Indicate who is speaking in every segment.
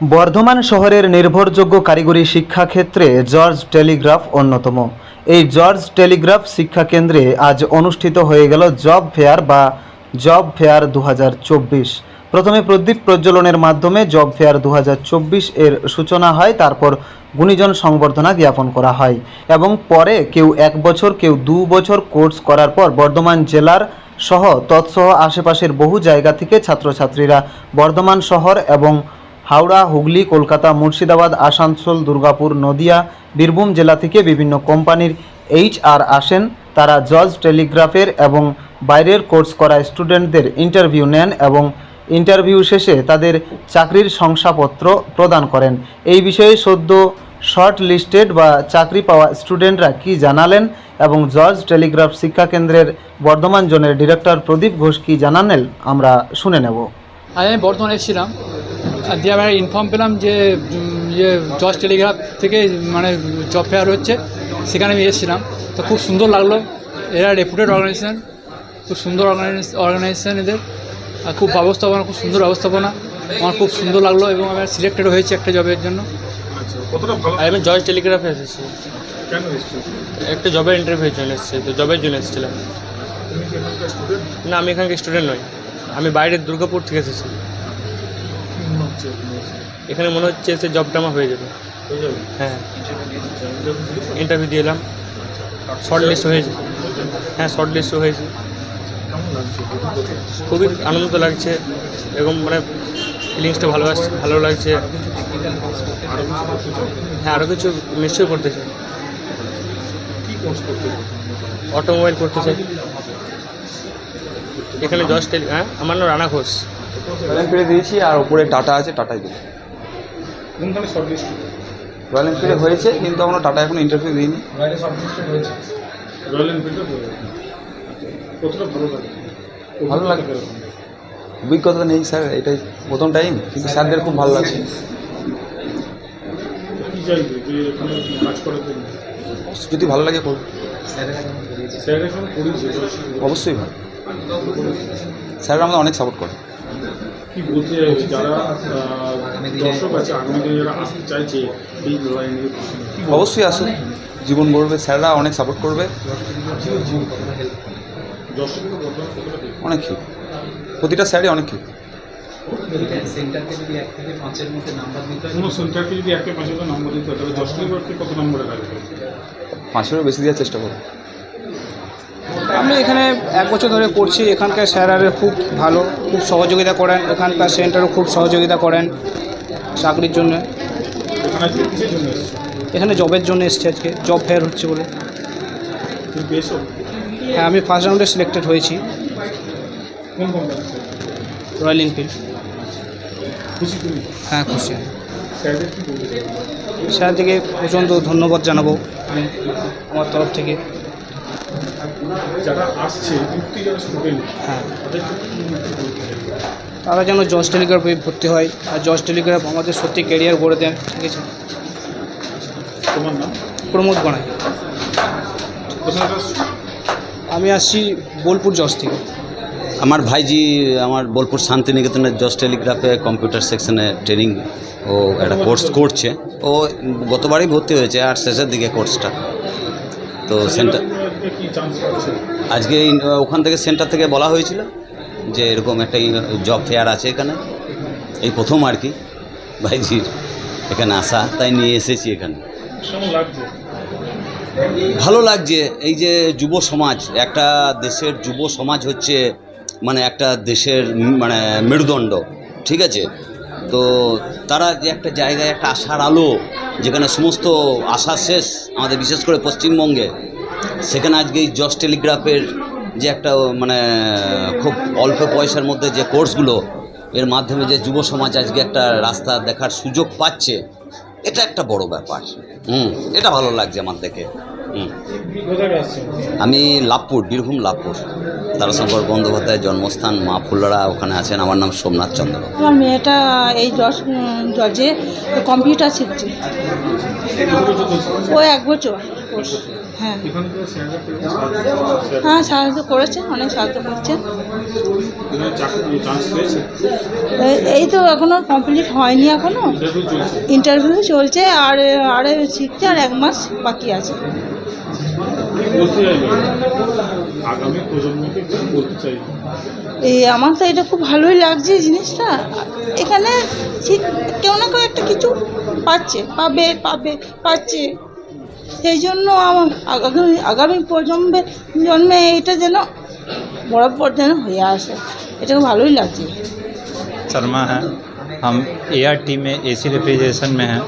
Speaker 1: বর্ধমান শহরের নির্ভরযোগ্য কারিগরি শিক্ষাক্ষেত্রে জর্জ টেলিগ্রাফ অন্যতম। এই জর্জ টেলিগ্রাফ শিক্ষা কেন্দ্রে আজ অনুষ্ঠিত হয়ে গেল জব ফেয়ার বা জব ফেয়ার দু হাজার চব্বিশ। প্রথমে প্রদীপ প্রজ্বলনের মাধ্যমে জব ফেয়ার দু হাজার চব্বিশ এর সূচনা হয়, তারপর গুণীজন সংবর্ধনা জ্ঞাপন করা হয় এবং পরে কেউ এক বছর, কেউ দু বছর কোর্স করার পর বর্ধমান জেলার সহ তৎসহ আশেপাশের বহু জায়গা থেকে ছাত্রছাত্রীরা বর্ধমান শহর এবং হাওড়া, হুগলি, কলকাতা, মুর্শিদাবাদ, আসানসোল, দুর্গাপুর, নদিয়া, বীরভূম জেলা থেকে বিভিন্ন কোম্পানির এইচ আর আসেন। তারা জজ, টেলিগ্রাফের এবং বাইরের কোর্স করা স্টুডেন্টদের ইন্টারভিউ নেন এবং ইন্টারভিউ শেষে তাদের চাকরির শংসাপত্র প্রদান করেন। এই বিষয়ে সদ্য শর্ট লিস্টেড বা চাকরি পাওয়া স্টুডেন্টরা কি জানালেন এবং জর্জ টেলিগ্রাফ শিক্ষা কেন্দ্রের বর্ধমান জোনের ডিরেক্টর প্রদীপ ঘোষ কি জানালেন আমরা শুনে নেব।
Speaker 2: আমি বর্ধমানে আর দিয়ে আমরা ইনফর্ম পেলাম যে ইয়ে জজ টেলিগ্রাফ থেকে মানে জব ফেয়ার হচ্ছে। সেখানে আমি এসেছিলাম। তো খুব সুন্দর লাগল। এরা রেপুটেড অর্গানাইজেশন খুব সুন্দর অর্গানাইজেশন এদের। আর খুব ব্যবস্থাপনা খুব সুন্দর ব্যবস্থাপনা। আমার খুব সুন্দর লাগল এবং আমি সিলেক্টেড হয়েছি একটা জবের জন্য।
Speaker 3: কতটা
Speaker 4: আমি জজ টেলিগ্রাফে এসেছি। একটা জবের ইন্টারভিউ জন্য এসেছি। তো জবের জন্য এসেছিলাম।
Speaker 3: তুমি কি এখানকার স্টুডেন্ট
Speaker 4: না আমি এখানকার স্টুডেন্ট নই। আমি বাইরের দুর্গাপুর থেকে এসেছি।
Speaker 3: এখানে
Speaker 4: মনে হচ্ছে সে জবটা আমার হয়ে যাবে।
Speaker 3: হয়ে। ইন্টারভিউ
Speaker 4: এলাম। শর্ট লিস্ট হয়েছে। হ্যাঁ শর্ট লিস্ট হয়েছে? খুবই আনন্দ লাগছে। এরকম মানে ফিলিংসটা ভালো আসছে, ভালো লাগছে? হ্যাঁ আরও কিছু নিশ্চয়ই করতে চাই? অটোমোবাইল করতে চাই। এখানে জজ টেলি হ্যাঁ আমার নাম রানা ঘোষ।
Speaker 5: রয়্যাল এনফিল্ডে দিয়েছি আর ওপরে টাটা আছে টাটাই দিয়েছি
Speaker 3: কোনখানে
Speaker 5: রয়্যাল এনফিল্ডে হয়েছে কিন্তু এখনও টাটা এখন ইন্টারভিউ দিইনি।
Speaker 3: হয়েছে। রয়্যাল এনফিল্ডে কতটা ভালো লাগে?
Speaker 5: ভালো লাগে।
Speaker 3: অভিজ্ঞতা
Speaker 5: নেই স্যার এটাই প্রথম টাইম কিন্তু স্যারদের খুব ভালো লাগছে যদি ভালো লাগে
Speaker 3: স্যার
Speaker 5: অবশ্যই ভালো। স্যাররা আমাদের অনেক সাপোর্ট করে।
Speaker 3: কি বলতে চাইবে যারা দর্শক আছে আগামী দিনে যারা আসতে চাইছে এই লাইনে কি বলব?
Speaker 5: অবশ্যই আসুন। জীবন গড়বে স্যাররা অনেক সাপোর্ট করবে।
Speaker 3: দর্শকদের বর্তমানে কতটা দেখবে?
Speaker 5: অনেক হেল্প প্রতিটা স্যারই অনেক হেল্প
Speaker 6: সেন্টারকে যদি এক থেকে পাঁচের মধ্যে নাম্বার দিতে হয়
Speaker 3: কোনো সেন্টারকে যদি একটা পাঁচটা নম্বর দিতে হয় তাহলে দশ নম্বরকে কত নম্বরে রাখবে
Speaker 5: পাঁচেরও বেশি দেওয়ার চেষ্টা করব।
Speaker 7: আমি এখানে এক বছর ধরে করছি, এখানকার স্যারারে খুব ভালো, খুব সহযোগিতা করেন, এখানকার সেন্টারও খুব সহযোগিতা করেন চাকরির জন্য।
Speaker 3: এখানে
Speaker 7: জবের জন্য এসছি আজকে, জব ফেয়ার হচ্ছে বলে। হ্যাঁ আমি ফার্স্ট রাউন্ডে সিলেক্টেড হয়েছি। রয়্যাল এনফিল্ড হ্যাঁ খুশি। স্যার থেকে প্রচণ্ড ধন্যবাদ জানাব আমি আমার তরফ থেকে।
Speaker 3: যারা আসছে যুক্তি যারা স্টুডেন্ট
Speaker 7: হ্যাঁ। তারা যেন জজ টেলিগ্রাফে ভর্তি হয় আর জজ টেলিগ্রাফ আমাদের সত্যি ক্যারিয়ার গড়ে দেন ঠিক আছে?
Speaker 3: তোমার নাম?
Speaker 7: প্রমোদ গণাই আমি আসছি বোলপুর জজ থেকে।
Speaker 8: আমার ভাইজি আমার বোলপুর শান্তিনিকেতনের জজ টেলিগ্রাফে কম্পিউটার সেকশনে ট্রেনিং ও একটা কোর্স করছে। ও গতবারই ভর্তি হয়েছে আর শেষের দিকে কোর্সটা। তো সেন্টার
Speaker 3: আজকে
Speaker 8: ওখান থেকে সেন্টার থেকে বলা হয়েছিল যে এরকম একটা জব ফেয়ার আছে এখানে। এই প্রথম আর কি, ভাইজির এখানে আসা, তাই নিয়ে এসেছি এখানে। ভালো লাগছে, এই যে যুব সমাজ, একটা দেশের যুব সমাজ হচ্ছে মানে একটা দেশের মানে মেরুদণ্ড, ঠিক আছে? তো তারা যে একটা জায়গায় একটা আশার আলো, যেখানে সমস্ত আশা শেষ, আমাদের বিশেষ করে পশ্চিমবঙ্গে সেখানে আজকে এই জস টেলিগ্রাফের যে একটা মানে খুব অল্প পয়সার মধ্যে যে কোর্সগুলো, এর মাধ্যমে যে যুব সমাজ আজকে একটা রাস্তা দেখার সুযোগ পাচ্ছে, এটা একটা বড় ব্যাপার। হুম, এটা ভালো লাগছে আমার দেখে। হুম। আমি লাভপুর, বীরভূম লাভপুর। তারাশঙ্কর বন্দ্যোপাধ্যায়ের জন্মস্থান মা ফুল্লরা ওখানে আছেন, আমার নাম সোমনাথ চন্দ্র।
Speaker 9: আমার মেয়েটা এই জজ জজে কম্পিউটার শিখছে। ও এক বছর হ্যাঁ। হ্যাঁ সাহায্য করেছে অনেক সাহায্য করছে। এই- তো এখনও কমপ্লিট হয়নি এখনও।
Speaker 3: ইন্টারভিউ চলছে?
Speaker 9: আর আর শিখতে আর এক মাস বাকি আছে। এই আমার তো এটা খুব ভালোই লাগছে জিনিসটা। এখানে ঠিক কেউ না কেউ একটা কিছু পাচ্ছে পাবে পাবে পাচ্ছে। সেই জন্য আমার আগামী আগামী প্রজন্মে জন্মে এটা যেন বরাবর যেন হয়ে আসে এটা খুব ভালোই লাগছে
Speaker 10: शर्मा है हम ए आर टी में ए सी रेफ्रिजरेशन में हैं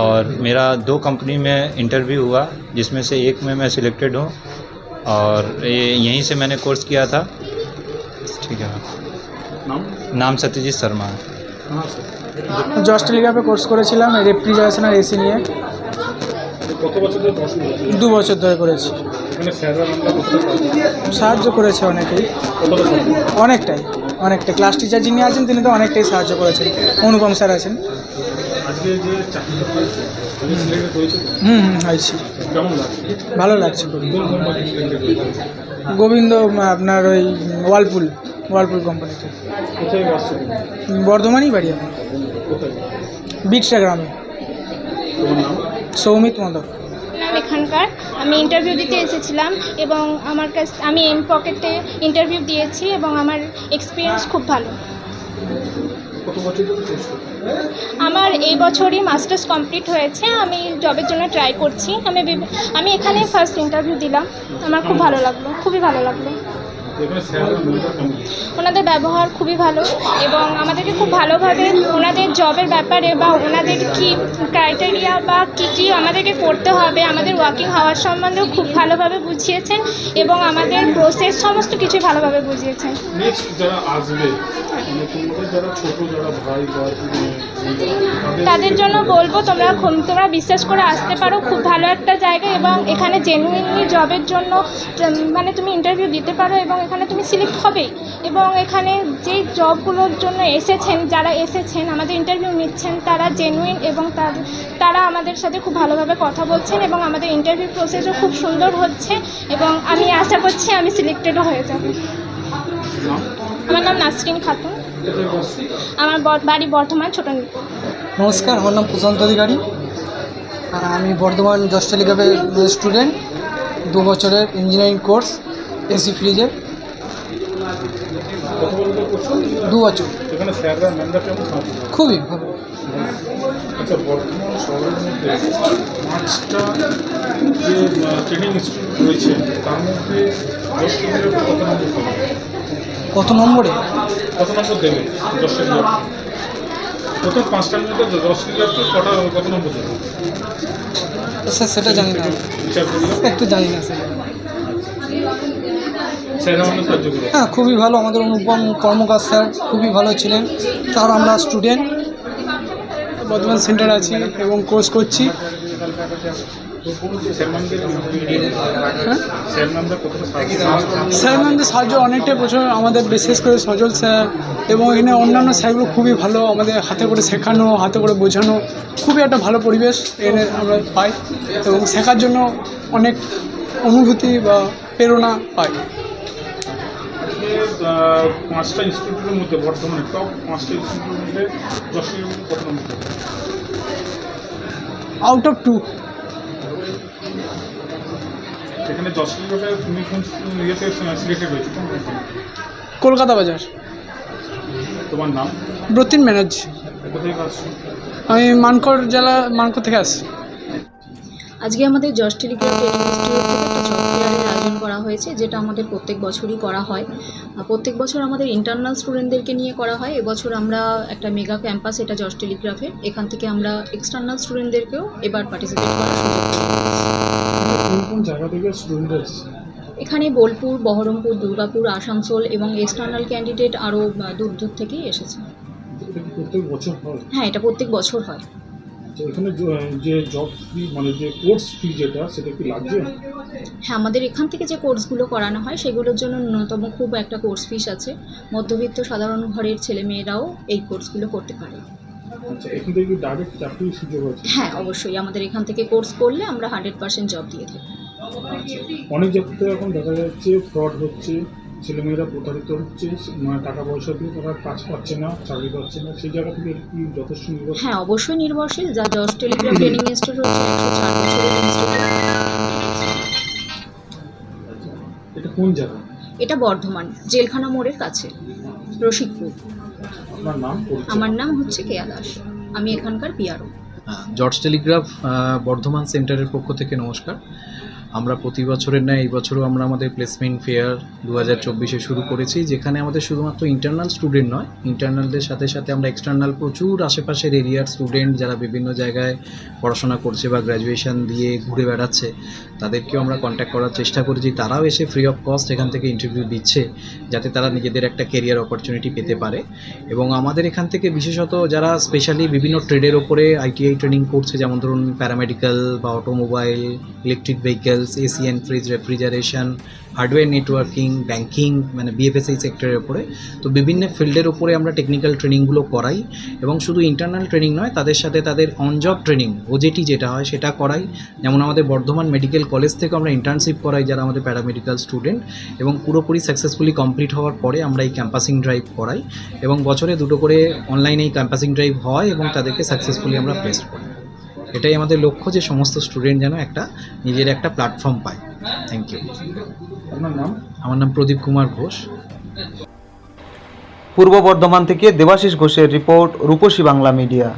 Speaker 10: और मेरा दो कंपनी में इंटरव्यू हुआ जिसमें से एक में मैं सिलेक्टेड हूँ और ये यहीं से मैंने कोर्स किया था ठीक है
Speaker 3: নাম
Speaker 10: नाम सत्यजीत शर्मा है
Speaker 3: হ্যাঁ স্যার
Speaker 7: জজ টেলিগ্রাফে কোর্স করেছিলাম রেফ্রিজারেশন আর এসি নিয়ে দু বছর ধরে করেছি।
Speaker 3: সাহায্য-
Speaker 7: করেছে অনেকেই। অনেকটাই অনেকটাই। ক্লাস টিচার যিনি আছেন তিনি তো অনেকটাই সাহায্য করেছেন। অনুপম স্যার আছেন? হুম হুম হয়েছি। ভালো লাগছে গোবিন্দ আপনার ওই ওয়ালপুল ওয়ালপুল কোম্পানিতে বর্ধমানই বাড়ি আমার। বিটসা গ্রামে। সৌমিত
Speaker 11: নাম এখানকার। আমি ইন্টারভিউ দিতে এসেছিলাম এবং আমার কাছ আমি এম পকেটে ইন্টারভিউ দিয়েছি এবং আমার এক্সপিরিয়েন্স খুব ভালো? আমার এই বছরই মাস্টার্স কমপ্লিট হয়েছে। আমি জবের জন্য ট্রাই করছি। আমি আমি এখানে ফার্স্ট ইন্টারভিউ দিলাম। আমার খুব ভালো লাগল। খুবই ভালো লাগল। ওনাদের ব্যবহার খুবই ভালো এবং আমাদেরকে খুব ভালোভাবে ওনাদের জবের ব্যাপারে বা ওনাদের কি ক্রাইটেরিয়া বা কী কী আমাদেরকে করতে হবে আমাদের ওয়ার্কিং হাওয়ার সম্বন্ধেও খুব ভালোভাবে বুঝিয়েছেন এবং আমাদের প্রসেস সমস্ত কিছু ভালোভাবে বুঝিয়েছেন।
Speaker 3: তাদের
Speaker 11: জন্য বলব তোমরা তোমরা বিশ্বাস করে আসতে পারো খুব ভালো একটা জায়গা এবং এখানে জেনুইনলি জবের জন্য মানে তুমি ইন্টারভিউ দিতে পারো এবং এখানে তুমি সিলেক্ট হবেই এবং এখানে যেই জবগুলোর জন্য এসেছেন, যারা এসেছেন, আমাদের ইন্টারভিউ নিচ্ছেন, তারা জেনুইন এবং তার, তারা আমাদের সাথে খুব ভালোভাবে কথা বলছেন এবং আমাদের ইন্টারভিউ প্রসেসও খুব সুন্দর হচ্ছে এবং আমি আশা করছি আমি সিলেক্টেডও হয়ে যাব। আমার নাম নাসরিন খাতুন। আমার বাড়ি বর্ধমান, ছোট
Speaker 7: নমস্কার, আমার নাম প্রশান্ত অধিকারী। আমি বর্ধমান জজ টেলিগ্রাফের স্টুডেন্ট দু বছরের ইঞ্জিনিয়ারিং কোর্স এসি ফ্রিজের
Speaker 3: কত বছর ধরে করছ
Speaker 7: দু বছর।
Speaker 3: এখানে স্যাররা মেম্বার কেমন
Speaker 7: খুবই ভালো।
Speaker 3: আচ্ছা বর্তমান শহরের মধ্যে পাঁচটা যে ট্রেনিং ইনস্টিটিউট রয়েছে তার মধ্যে দশ কত নম্বর
Speaker 7: কত নম্বরে?
Speaker 3: কত নম্বর দেবে? দশ প্রথম পাঁচটার মধ্যে দশ কিলোমিটার কটা কত নম্বর দেবে?
Speaker 7: স্যার সেটা জানি না। একটু জানি না স্যার। হ্যাঁ খুবই ভালো। আমাদের অনুপম কর্মকার স্যার খুবই ভালো ছিলেন। তার আমরা স্টুডেন্ট বর্ধমান সেন্টার আছি এবং কোর্স করছি।
Speaker 3: স্যার ম্যামদের সাহায্য
Speaker 7: অনেকটাই প্রচুর। আমাদের বিশেষ করে সজল স্যার এবং এখানে অন্যান্য স্যারগুলো খুবই ভালো। আমাদের হাতে করে শেখানো, হাতে করে বোঝানো খুবই একটা ভালো পরিবেশ এনে আমরা পাই এবং শেখার জন্য অনেক অনুভূতি বা প্রেরণা পাই।
Speaker 3: আজকে পাঁচটা ইনস্টিটিউটের মধ্যে বর্তমানে টপ পাঁচটা ইনস্টিটিউটের মধ্যে কিলোমিটার কত নম্বর
Speaker 7: আউট অফ টু
Speaker 3: এখানে দশ কিলোমিটার তুমি কোন ইয়েতে সিলেক্টেড হয়েছে?
Speaker 7: কলকাতা বাজার।
Speaker 3: তোমার নাম?
Speaker 7: ব্রতিন ব্যানার্জি
Speaker 3: কোথায় আসছো
Speaker 7: আমি মানকর জেলা মানকর থেকে আসছি।
Speaker 9: আজকে আমাদের ট্রেনিং ইনস্টিটিউট থেকে একটা জব ফেয়ারের আয়োজন করা হয়েছে যেটা আমাদের প্রত্যেক বছরই করা হয়। প্রত্যেক বছর আমাদের ইন্টারনাল স্টুডেন্টদেরকে নিয়ে করা হয়। এবছর আমরা একটা মেগা ক্যাম্পাস এটা জজ টেলিগ্রাফের এখান থেকে আমরা এক্সটার্নাল স্টুডেন্টদেরকেও এবার পার্টিসিপেট করার সুযোগ এখানে বোলপুর বহরমপুর দুর্গাপুর আসানসোল এবং এক্সটার্নাল ক্যান্ডিডেট আরও দূর দূর থেকেই এসেছে।
Speaker 3: হ্যাঁ
Speaker 9: এটা প্রত্যেক বছর হয়।
Speaker 3: তো এখানে যে জব ফি মানে যে কোর্স ফি যেটা সেটা কি লাগছে
Speaker 9: হ্যাঁ আমাদের এখান থেকে যে কোর্সগুলো করানো হয় সেগুলোর জন্য ন্যূনতম খুব একটা কোর্স ফিস আছে। মধ্যবিত্ত সাধারণ ঘরের ছেলেমেয়েরাও এই কোর্সগুলো করতে পারে।
Speaker 3: আচ্ছা এখান থেকে ডাইরেক্ট চাকরির সুযোগ আছে?
Speaker 9: হ্যাঁ অবশ্যই আমাদের এখান থেকে কোর্স করলে আমরা হান্ড্রেড পার্সেন্ট জব দিয়ে থাকি
Speaker 3: অনেক জায়গাতে এখন দেখা যাচ্ছে ফ্রড হচ্ছে। ছেলেমেয়েরা প্রতারিত হচ্ছে মানে টাকা পয়সা দিয়ে তারা কাজ পাচ্ছে না চাকরি পাচ্ছে না সেই জায়গা থেকে কি যথেষ্ট নির্ভর
Speaker 9: হ্যাঁ অবশ্যই নির্ভরশীল। যা জজ টেলিগ্রাফ ট্রেনিং ইনস্টিটিউট হচ্ছে একশো চার বছরের ইনস্টিটিউট
Speaker 3: এটা কোন জায়গা?
Speaker 9: এটা বর্ধমান জেলখানা মোড়ের কাছে রসিকপুর।
Speaker 3: আপনার নাম
Speaker 9: আমার নাম হচ্ছে কেয়া দাস। আমি এখানকার পিয়ারও
Speaker 6: জর্জ টেলিগ্রাফ আহ, বর্ধমান সেন্টারের পক্ষ থেকে নমস্কার। আমরা প্রতি বছরের ন্যায় এই বছরও আমরা আমাদের প্লেসমেন্ট ফেয়ার দু হাজার চব্বিশে শুরু করেছি, যেখানে আমাদের শুধুমাত্র ইন্টারনাল স্টুডেন্ট নয় ইন্টারনালদের সাথে সাথে আমরা এক্সটার্নাল প্রচুর আশেপাশের এরিয়ার স্টুডেন্ট যারা বিভিন্ন জায়গায় পড়াশোনা করছে বা গ্র্যাজুয়েশন দিয়ে ঘুরে বেড়াচ্ছে, তাদেরকেও আমরা কন্ট্যাক্ট করার চেষ্টা করেছি। তারাও এসে ফ্রি অফ কস্ট এখান থেকে ইন্টারভিউ দিচ্ছে, যাতে তারা নিজেদের একটা কেরিয়ার অপরচুনিটি পেতে পারে। এবং আমাদের এখান থেকে বিশেষত যারা স্পেশালি বিভিন্ন ট্রেডের ওপরে আইটিআই ট্রেনিং করছে, যেমন ধরুন প্যারামেডিক্যাল বা automobile electric vehicles AC and fridge refrigeration hardware networking banking মানে বিএফএসআই সেক্টরের ওপরে তো বিভিন্ন ফিল্ডের ওপরে আমরা টেকনিক্যাল ট্রেনিংগুলো করাই এবং শুধু ইন্টারনাল ট্রেনিং নয়, তাদের সাথে তাদের অন জব ট্রেনিং ওজেটি যেটা হয় সেটা করাই। যেমন আমাদের বর্ধমান মেডিকেল কলেজ থেকে আমরা ইন্টার্নশিপ করাই যারা আমাদের প্যারামেডিক্যাল স্টুডেন্ট এবং পুরোপুরি সাকসেসফুলি কমপ্লিট হওয়ার পরে আমরা এই ক্যাম্পাসিং ড্রাইভ করাই এবং বছরে দুটো করে অনলাইনে এই ক্যাম্পাসিং ড্রাইভ হয় এবং তাদেরকে সাকসেসফুলি আমরা প্লেস করি। এটাই আমাদের লক্ষ্য যে সমস্ত স্টুডেন্ট যেন একটা নিজের একটা প্ল্যাটফর্ম পায়। থ্যাংক ইউ
Speaker 3: আপনার নাম?
Speaker 6: আমার নাম প্রদীপ কুমার ঘোষ।
Speaker 1: পূর্ব বর্ধমান থেকে দেবাশিস ঘোষের রিপোর্ট রূপসী বাংলা মিডিয়া